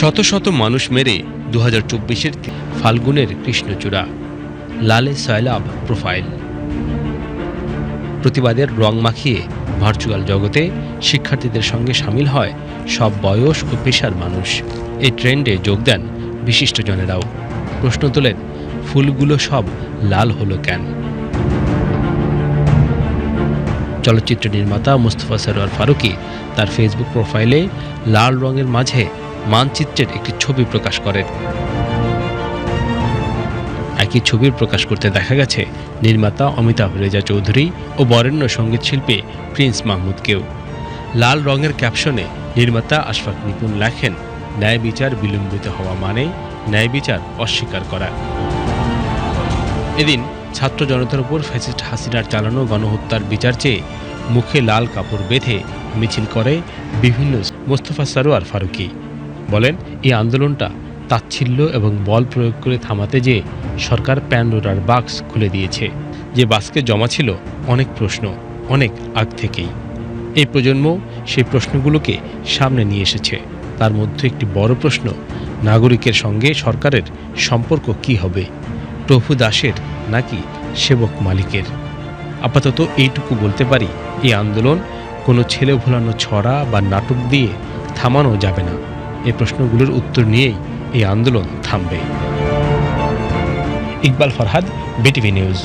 শত শত মানুষ মেরে দু হাজার চব্বিশের ফাল্গুনের কৃষ্ণচূড়া লালে সয়লাভ প্রোফাইল। প্রতিবাদের রং মাখিয়ে ভার্চুয়াল জগতে শিক্ষার্থীদের সঙ্গে সামিল হয় সব বয়স ও পেশার মানুষ। এই ট্রেন্ডে যোগ দেন বিশিষ্টজনেরাও। প্রশ্ন তোলেন, ফুলগুলো সব লাল হলো কেন? চলচ্চিত্র নির্মাতা মুস্তফা সরোয়ার ফারুকী তার ফেসবুক প্রোফাইলে লাল রঙের মাঝে মানচিত্রের একটি ছবি প্রকাশ করেন। একই ছবির প্রকাশ করতে দেখা গেছে নির্মাতা অমিতাভ রেজা চৌধুরী ও বরেণ্য সংগীত শিল্পী প্রিন্স মাহমুদকেও। লাল রঙের ক্যাপশনে নির্মাতা আশফাক নিপুণ লেখেন, ন্যায় বিচার বিলম্বিত হওয়া মানে ন্যায় বিচার অস্বীকার করা। এদিন ছাত্র জনতার উপর ফ্যাসিস্ট হাসিনার চালানো গণহত্যার বিচার চেয়ে মুখে লাল কাপড় বেঁধে মিছিল করে বিভিন্ন মোস্তফা সারোয়ার ফারুকী। বলেন, এই আন্দোলনটা তাচ্ছিল্য এবং বল প্রয়োগ করে থামাতে যে সরকার প্যান্ডোরার বাক্স খুলে দিয়েছে। যে বাক্সকে জমা ছিল অনেক প্রশ্ন, অনেক আগ থেকেই। এই প্রজন্ম সেই প্রশ্নগুলোকে সামনে নিয়ে এসেছে। তার মধ্যে একটি বড় প্রশ্ন, নাগরিকের সঙ্গে সরকারের সম্পর্ক কি হবে? প্রভু দাসের নাকি সেবক মালিকের? আপাতত এইটুকু বলতে পারি, এই আন্দোলন কোনো ছেলে ভোলানো ছড়া বা নাটক দিয়ে থামানো যাবে না। এই প্রশ্নগুলোর উত্তর নিয়েই এই আন্দোলন থামবে ইকবাল ফরহাদ বিটিভি নিউজ।